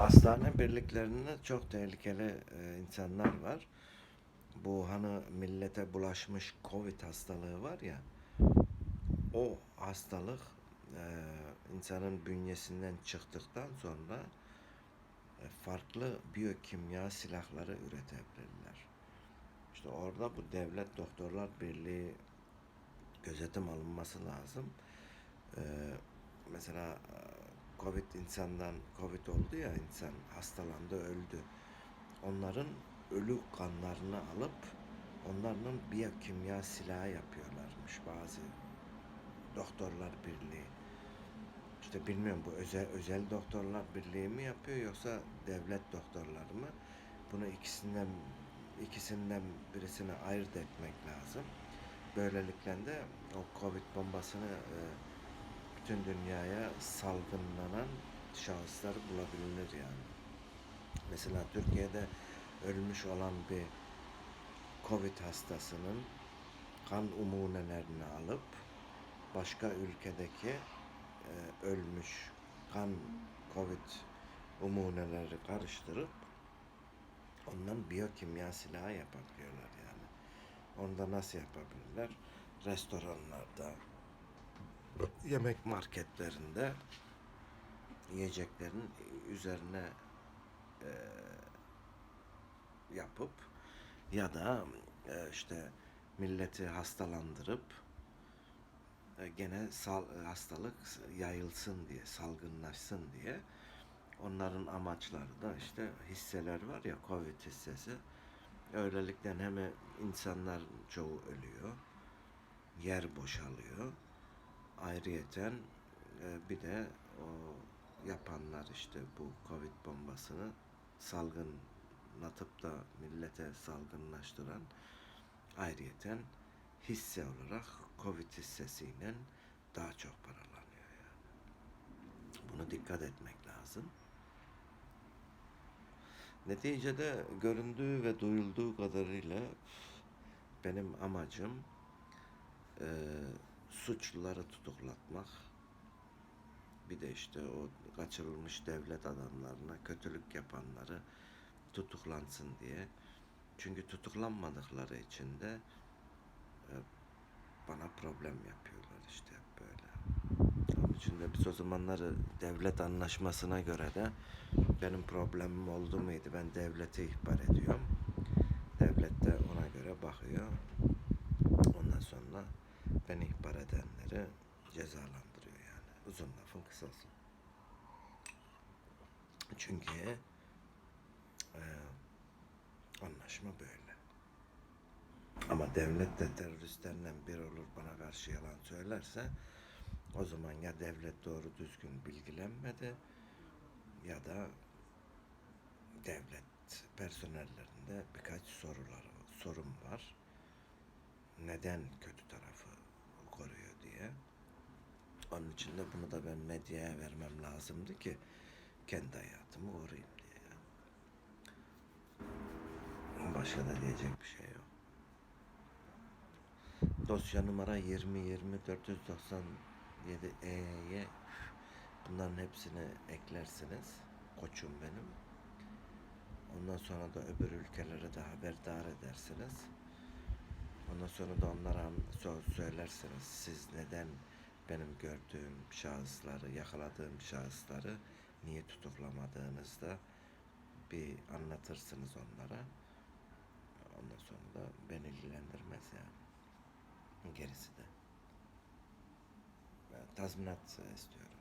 hastane birliklerinde çok tehlikeli e, insanlar var. Bu hani millete bulaşmış Covid hastalığı var ya. O hastalık e, insanın bünyesinden çıktıktan sonra e, farklı biyokimya silahları üretebilirler. İşte orada bu Devlet Doktorlar Birliği gözetim alınması lazım. Ee, mesela e, Covid insandan Covid oldu ya insan hastalandı öldü. Onların ölü kanlarını alıp onların biyokimya silahı yapıyorlarmış bazı doktorlar birliği. İşte bilmiyorum bu özel özel doktorlar birliği mi yapıyor yoksa devlet doktorları mı? Bunu ikisinden ikisinden birisini ayırt etmek lazım. Böylelikle de o Covid bombasını e, bütün dünyaya salgınlanan şahıslar bulabilir yani. Mesela Türkiye'de ölmüş olan bir Covid hastasının kan umunelerini alıp başka ülkedeki e, ölmüş kan Covid umuneleri karıştırıp ondan biyokimya silahı yapabiliyorlar yani. Onu da nasıl yapabilirler? Restoranlarda, yemek marketlerinde yiyeceklerin üzerine e, yapıp ya da e, işte milleti hastalandırıp e, gene sal, hastalık yayılsın diye, salgınlaşsın diye onların amaçları da işte hisseler var ya Covid hissesi. Öylelikle hem insanlar çoğu ölüyor, yer boşalıyor. Ayrıyeten e, bir de o yapanlar işte bu Covid bombasını salgınlatıp da millete salgınlaştıran ayrıyeten hisse olarak Covid hissesiyle daha çok paralanıyor yani. Bunu dikkat etmek lazım. Neticede göründüğü ve duyulduğu kadarıyla benim amacım eee, suçluları tutuklatmak. Bir de işte o kaçırılmış devlet adamlarına kötülük yapanları tutuklansın diye. Çünkü tutuklanmadıkları için de e, bana problem yapıyorlar işte böyle. Onun için de biz o zamanları devlet anlaşmasına göre de benim problemim oldu muydu ben devlete ihbar ediyorum. Devlet de ona göre bakıyor. Ondan sonra cezalandırıyor yani. Uzun lafın kısası. Çünkü e, anlaşma böyle. Ama devlet de teröristlerle bir olur bana karşı yalan söylerse o zaman ya devlet doğru düzgün bilgilenmedi ya da devlet personellerinde birkaç sorular sorun var. Neden kötü tarafı koruyor diye. Onun için de bunu da ben medyaya vermem lazımdı ki kendi hayatımı koruyayım diye. Başka da diyecek bir şey yok. Dosya numara 20 20 497 E'ye bunların hepsini eklersiniz. Koçum benim. Ondan sonra da öbür ülkelere de haberdar edersiniz. Ondan sonra da onlara sö- söylersiniz siz neden benim gördüğüm şahısları, yakaladığım şahısları niye tutuklamadığınızda bir anlatırsınız onlara. Ondan sonra da beni ilgilendirmez yani. Gerisi de. Ben tazminat istiyorum.